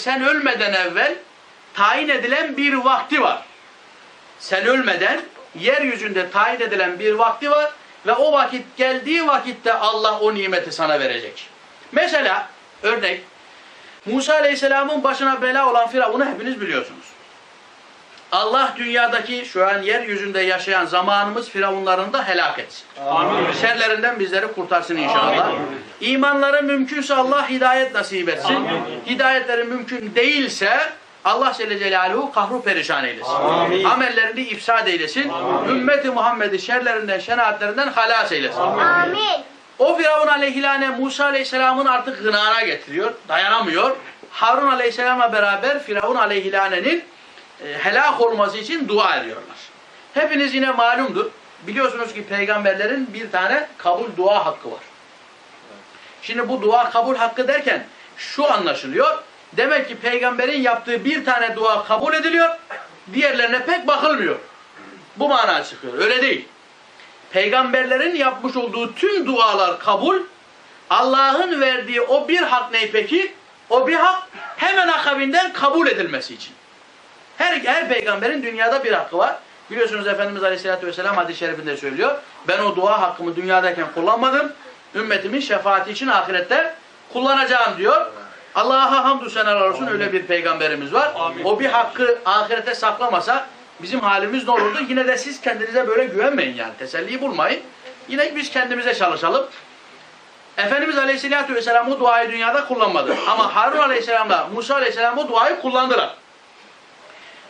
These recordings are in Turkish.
sen ölmeden evvel tayin edilen bir vakti var. Sen ölmeden yeryüzünde tayin edilen bir vakti var ve o vakit geldiği vakitte Allah o nimeti sana verecek. Mesela örnek Musa Aleyhisselam'ın başına bela olan Firavun'u hepiniz biliyorsunuz. Allah dünyadaki şu an yeryüzünde yaşayan zamanımız Firavunlarını da helak etsin. Amin. Şerlerinden bizleri kurtarsın inşallah. İmanları mümkünse Allah hidayet nasip etsin. Hidayetleri mümkün değilse Allah Celle Celaluhu kahru perişan eylesin. Amin. Amellerini ifsad eylesin. Ümmeti Muhammed'i şerlerinden, şenaatlerinden halas eylesin. Amin. O Firavun aleyhilane Musa aleyhisselamın artık gınağına getiriyor. Dayanamıyor. Harun aleyhisselamla beraber Firavun aleyhilanenin e, helak olması için dua ediyorlar. Hepiniz yine malumdur. Biliyorsunuz ki peygamberlerin bir tane kabul dua hakkı var. Şimdi bu dua kabul hakkı derken şu anlaşılıyor. Demek ki peygamberin yaptığı bir tane dua kabul ediliyor. Diğerlerine pek bakılmıyor. Bu mana çıkıyor. Öyle değil. Peygamberlerin yapmış olduğu tüm dualar kabul. Allah'ın verdiği o bir hak ne peki? O bir hak hemen akabinden kabul edilmesi için. Her, her peygamberin dünyada bir hakkı var. Biliyorsunuz Efendimiz Aleyhisselatü Vesselam hadis-i şerifinde söylüyor. Ben o dua hakkımı dünyadayken kullanmadım. Ümmetimin şefaati için ahirette kullanacağım diyor. Allah'a hamdü seneler olsun öyle bir peygamberimiz var. Amin. O bir hakkı ahirete saklamasa bizim halimiz ne olurdu? Yine de siz kendinize böyle güvenmeyin yani. Teselliyi bulmayın. Yine biz kendimize çalışalım. Efendimiz Aleyhisselatü Vesselam o duayı dünyada kullanmadı. Ama Harun Aleyhisselam'la Musa Aleyhisselam o duayı kullandılar.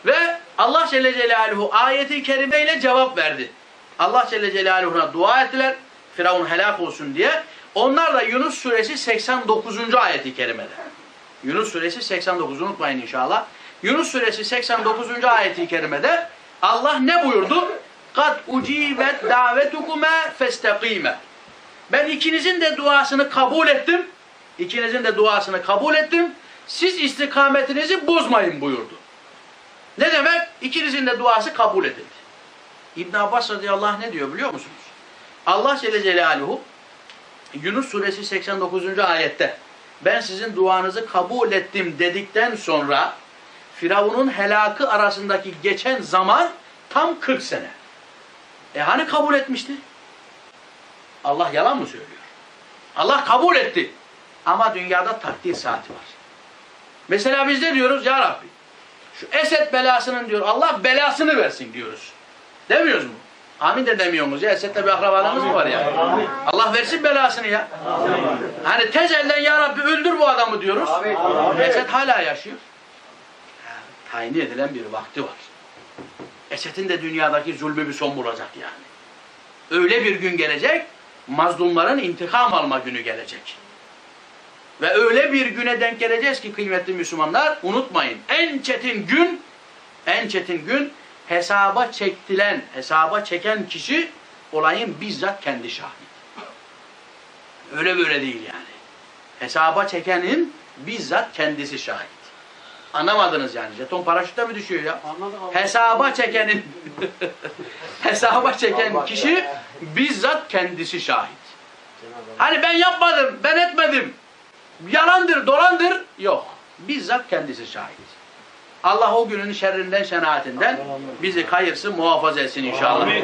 Ve Allah Celle Celaluhu ayeti kerimeyle cevap verdi. Allah Celle Celaluhu'na dua ettiler. Firavun helak olsun diye. Onlar da Yunus suresi 89. ayeti kerimede. Yunus suresi 89 unutmayın inşallah. Yunus suresi 89. ayeti kerimede Allah ne buyurdu? Kad ucibet davetukuma festakime. Ben ikinizin de duasını kabul ettim. İkinizin de duasını kabul ettim. Siz istikametinizi bozmayın buyurdu. Ne demek? İkinizin de duası kabul edildi. İbn Abbas radıyallahu anh ne diyor biliyor musunuz? Allah Celle Celaluhu Yunus suresi 89. ayette ben sizin duanızı kabul ettim dedikten sonra Firavun'un helakı arasındaki geçen zaman tam 40 sene. E hani kabul etmişti? Allah yalan mı söylüyor? Allah kabul etti. Ama dünyada takdir saati var. Mesela biz ne diyoruz? Ya Rabbi şu Esed belasının diyor Allah belasını versin diyoruz. Demiyoruz mu? Amin de demiyoruz ya. Esed'le bir akrabalığımız mı var ya? Amin. Allah versin belasını ya. Hani tez elden ya Rabbi öldür bu adamı diyoruz. Esed hala yaşıyor. Ha, Tayin edilen bir vakti var. Esed'in de dünyadaki zulmü bir son bulacak yani. Öyle bir gün gelecek, mazlumların intikam alma günü gelecek. Ve öyle bir güne denk geleceğiz ki kıymetli Müslümanlar unutmayın. En çetin gün, en çetin gün hesaba çektilen, hesaba çeken kişi olayın bizzat kendi şahit. Öyle böyle değil yani. Hesaba çekenin bizzat kendisi şahit. Anlamadınız yani. Jeton paraşütte mi düşüyor ya? Anladık abi. Hesaba çekenin hesaba çeken kişi bizzat kendisi şahit. Hani ben yapmadım, ben etmedim. Yalandır, dolandır. Yok. Bizzat kendisi şahit. Allah o günün şerrinden, şenaatinden bizi hayırsın, muhafaza etsin inşallah. Amin.